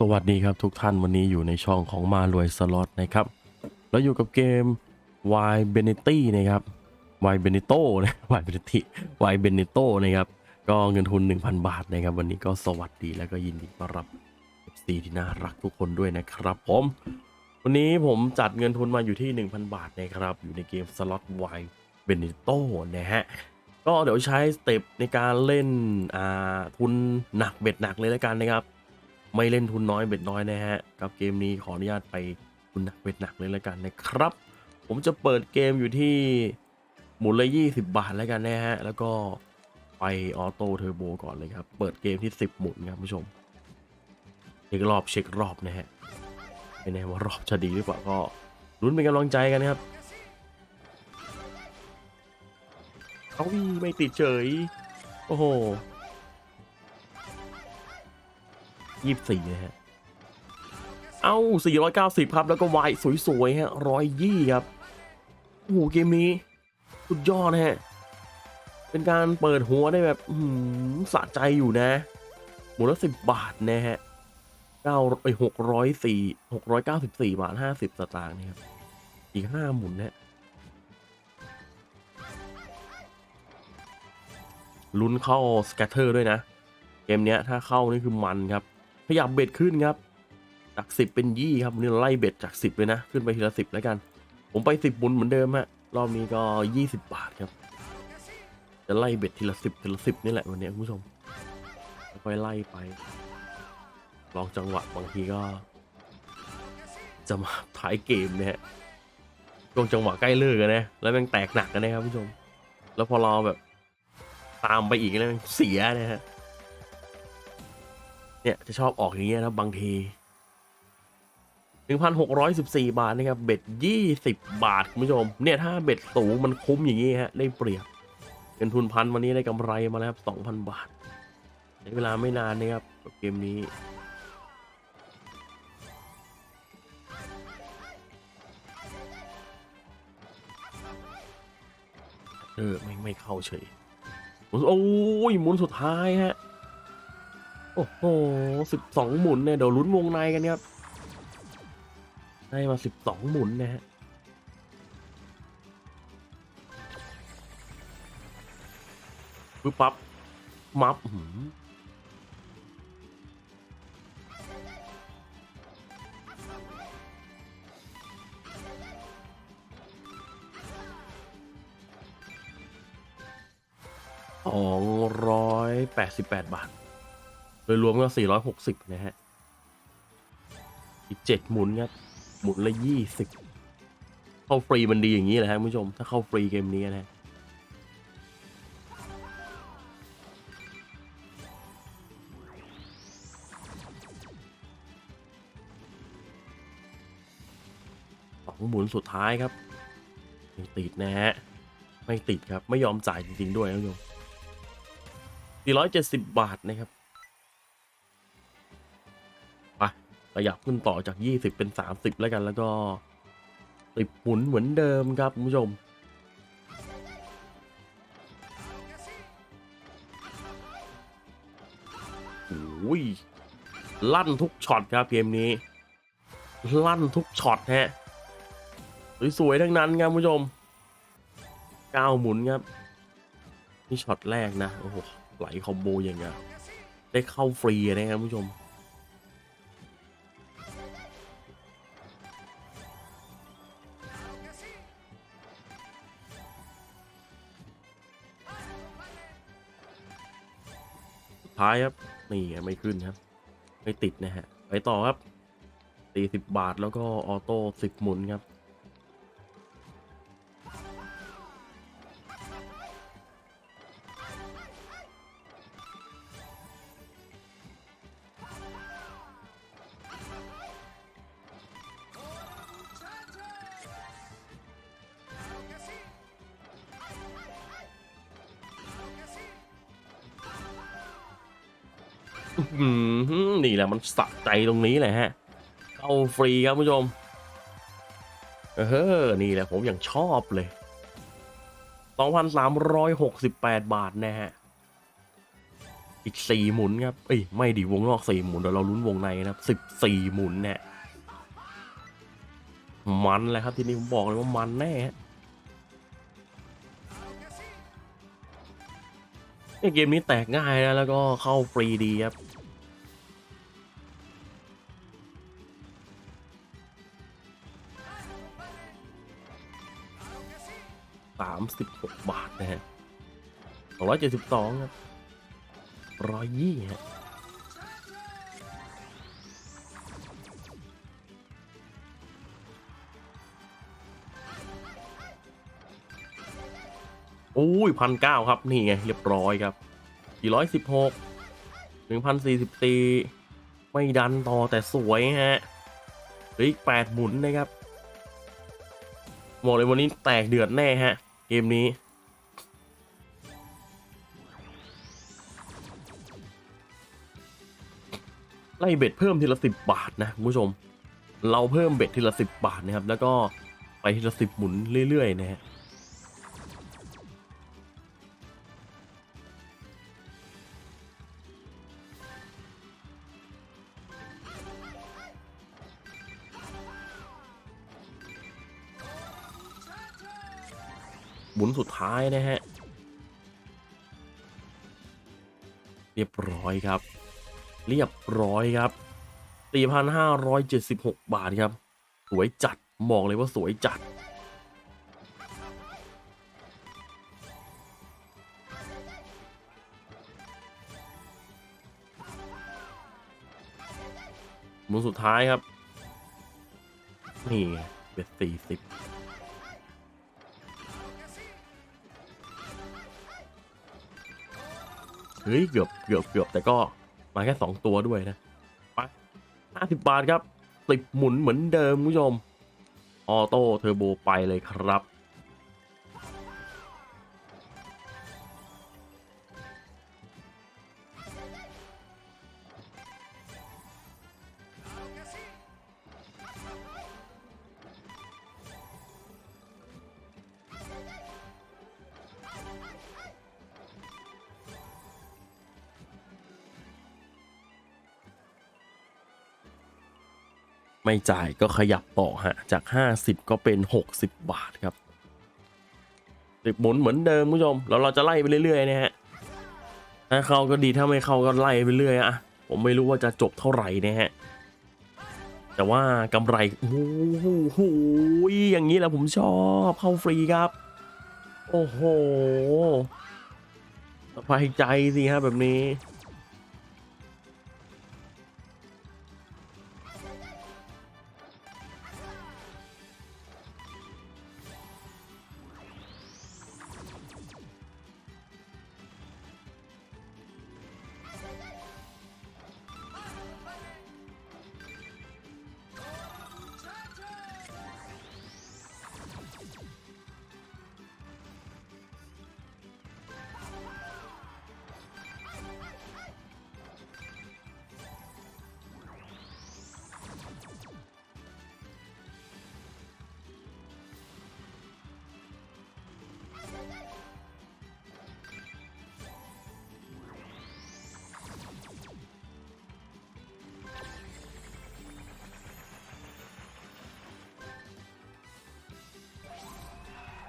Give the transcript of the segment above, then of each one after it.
สวัสดีครับทุกท่านวันนี้อยู่ในช่องของมารวยสล็อตนะครับแล้วอยู่กับเกม Y b e n e t i นะครับ Y b e n e t o นะ Y b e n e t i Y b e n e t o นะครับ ก็เงินทุน 1,000 บาทนะครับ วันนี้ก็สวัสดีแล้วก็ยินดีต้อนรับ FC ที่น่ารักทุกคนด้วยนะครับผมวันนี้ผมจัดเงินทุนมาอยู่ที่ 1,000 บาทนะครับ อยู่ในเกมสล็อต Y b e n e t o นะฮะก็เดี๋ยวใช้สเต็ปในการเล่นอ่าทุนหนักเบ็ดหนักเลยแล้วกันนะครับ ไม่เล่นทุนน้อยเบ็ดน้อยนะฮะ กับเกมนี้ขออนุญาตไปทุนหนักเบ็ดหนักเลยแล้วกันนะครับ ผมจะเปิดเกมอยู่ที่หมุนละ20บาทแล้วกันนะฮะ แล้วก็ไปออโต้เทอร์โบก่อนเลยครับ เปิดเกมที่10หมุนครับผู้ชมเช็ครอบเช็ครอบนะฮะไม่แน่ว่ารอบจะดีหรือเปล่าก็ลุ้นเป็นกำลังใจกันนะครับเอาไม่ติดเฉย โอ้โห ยี่สี่นะฮะ เอ้าสี่ร้อยเก้าสิบครับแล้วก็วายสวยๆฮะร้อยยี่ครับโอ้โหเกมนี้สุดยอดนะฮะ เป็นการเปิดหัวได้แบบสะใจอยู่นะหมุนละสิบบาทนะฮะเก้าไอหกร้อยสี่หกร้อยเก้าสิบสี่บาทห้าสิบสตางค์นะครับ อีกห้าหมุนนะฮะลุ้นเข้าสแกตเตอร์ด้วยนะ เกมเนี้ยถ้าเข้านี่คือมันครับ ขยับเบ็ดขึ้นครับจากสิบเป็นยี่ครับนนี้เราไล่เบ็ดจากสิบเลยนะ ขึ้นไปทีละสิบแล้วกัน ผมไปสิบบุญเหมือนเดิมฮะรอบนี้ก็ยี่สิบบาทครับ จะไล่เบ็ดทีละสิบทีละสิบนี่แหละวันนี้คุณผู้ชมค่อยไล่ไป ลองจังหวะบางทีก็ จะมาท้ายเกมเนี่ยฮะช่วงจังหวะใกล้เลิกกันนะแล้วม่งแตกหนักกันนะครับคุณผู้ชม แล้วพอเราแบบ ตามไปอีกแล้วม่งเสียนะฮะ เนี่ยจะชอบออกอย่างเงี้ยนะบางที1,614 บาทนะครับ เบ็ด 20 บาท คุณผู้ชม เนี่ยถ้าเบ็ดสูงมันคุ้มอย่างงี้ฮะ ได้เปรียบเงินทุนพันวันนี้ได้กำไรมาแล้วครับ 2,000 บาทใช้เวลาไม่นานนะครับกับเกมนี้ เออ ไม่ ไม่เข้าเฉยหมุนโอ้ยหมุนสุดท้ายฮะ โอ้โหสิบสองหมุนเนี่ยเดี๋ยวลุ้นวงในกันครับ ได้มาสิบสองหมุนนะฮะปึ๊บปั๊บ มับหืมสองร้อยแปดสิบแปดบาท โดยรวมก็ 460 นะฮะ อีก 7 หมุนครับ หมุนละ 20 เข้าฟรีมันดีอย่างนี้แหละครับคุณผู้ชม ถ้าเข้าฟรีเกมนี้นะฮะสองหมุนสุดท้ายครับไม่ติดนะฮะ ไม่ติดครับ ไม่ยอมจ่ายจริง ๆ ด้วยนะคุณผู้ชม470 บาทนะครับ ขยับขึ้นต่อจาก 20 เป็น 30 แล้วกัน แล้วก็ติดหมุนเหมือนเดิมครับคุณผู้ชม โอ้ย ลั่นทุกช็อตครับเกมนี้ ลั่นทุกช็อตฮะ สวยๆทั้งนั้นครับคุณผู้ชม9หมุนครับ นี่ช็อตแรกนะ โอ้โห ไหลคอมโบอย่างเงี้ยได้เข้าฟรีนะครับคุณผู้ชม ท้ายครับนี่ไม่ขึ้นครับ ไม่ติดนะฮะ ไปต่อครับ 40 บาทแล้วก็ออโต้10 หมุนครับ อืมนี่แหละมันสะใจตรงนี้แหละฮะเอาฟรีครับผู้ชม เออ นี่แหละผมอย่างชอบเลย 2,368 บาทนะฮะ อีกสี่หมุนครับ เอ้ย ไม่ดิวงนอกสี่หมุนเดี๋ยวเราลุ้นวงในนะครับสิบสี่หมุนเนี่ยมันเลยครับ ทีนี้ผมบอกเลยว่ามันแน่ฮะ เกมนี้แตกง่ายนะแล้วก็เข้าฟรีดีครับสามสิบหกบาทนะฮะสองร้อยเจ็ดสิบสองครับร้อยยี่ฮะ อ้ยพันเก้าครับ นี่ไง เรียบร้อยครับสี่ร้อยสิบหกหนึ่งพันสี่สิบตีไม่ดันต่อแต่สวยฮะเหลืออีกแปดหมุนนะครับบอกเลยวันนี้แตกเดือดแน่ฮะ เกมนี้ ไล่เบ็ดเพิ่มทีละสิบบาทนะคุณผู้ชม เราเพิ่มเบ็ดทีละสิบบาทนะครับ แล้วก็ไปทีละสิบหมุนเรื่อยๆนะฮะ มุนสุดท้ายนะฮะ เรียบร้อยครับ เรียบร้อยครับ 4,576 บาทครับ สวยจัดบอกเลยว่าสวยจัดมุนสุดท้ายครับ นี่เบ็ดสี่สิบ เฮ้ยเกือบเกือบเกือบแต่ก็มาแค่สองตัวด้วยนะไปห้าสิบบาทครับติบหมุนเหมือนเดิมคุณผู้ชม ออโต้เทอร์โบไปเลยครับ ไม่จ่ายก็ขยับต่อฮะจาก 50 ก็เป็น 60 บาทครับติดหมุนเหมือนเดิมคุณผู้ชมแล้วเราจะไล่ไปเรื่อยๆนะฮะถ้าเข้าก็ดีถ้าไม่เข้าก็ไล่ไปเรื่อยอะผมไม่รู้ว่าจะจบเท่าไหร่นะฮะแต่ว่ากำไรโอ้โหอย่างนี้แหละผมชอบเข้าฟรีครับ โอ้โหสบายใจสิฮะแบบนี้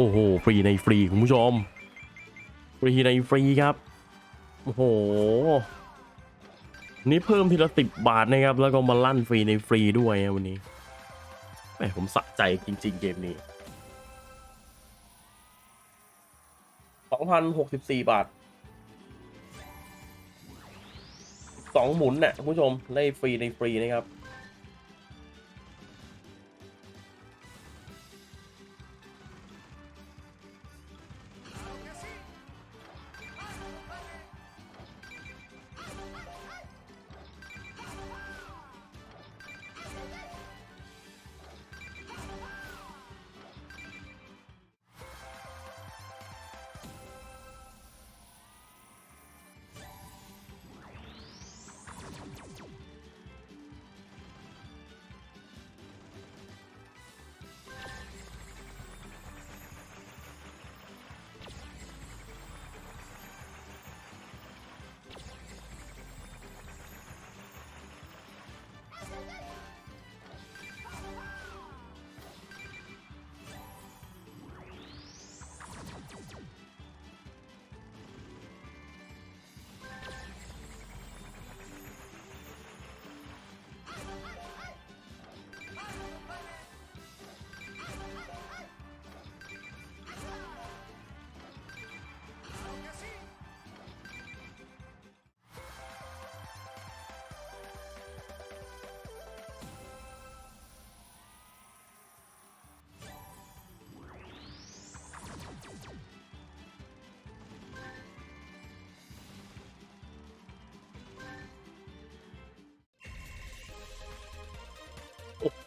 โอ้โห ฟรีในฟรีคุณผู้ชม ฟรีในฟรีครับ โอ้โห นี่เพิ่มทีละสิบบาทนะครับ แล้วก็มาลั่นฟรีในฟรีด้วยวันนี้แหมผมสะใจจริง ๆ เกมนี้สองพันหกสิบสี่บาทสองหมุนเนี่ยคุณผู้ชมได้ฟรีในฟรีนะครับ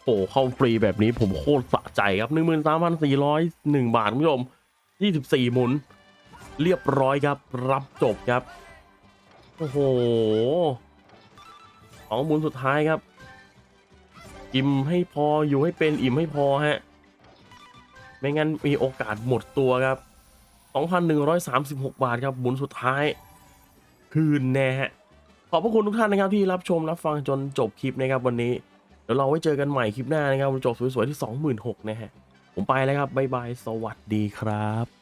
โอ้โหเข้าฟรีแบบนี้ผมโคตรสะใจครับ 13,401 บาทคุณผู้ชม 24 หมุน เรียบร้อยครับ รับจบครับ โอ้โหสองหมุนสุดท้ายครับ อิ่มให้พออยู่ให้เป็นอิ่มให้พอฮะ ไม่งั้นมีโอกาสหมดตัวครับ 2,136 บาทครับหมุนสุดท้าย คืนแน่ฮะขอบพระคุณทุกท่านนะครับที่รับชมรับฟังจนจบคลิปนะครับวันนี้ เดี๋ยวเราไว้เจอกันใหม่คลิปหน้านะครับจบสวยๆที่ 26,000นะฮะ ผมไปแล้วครับ บ๊ายบาย สวัสดีครับ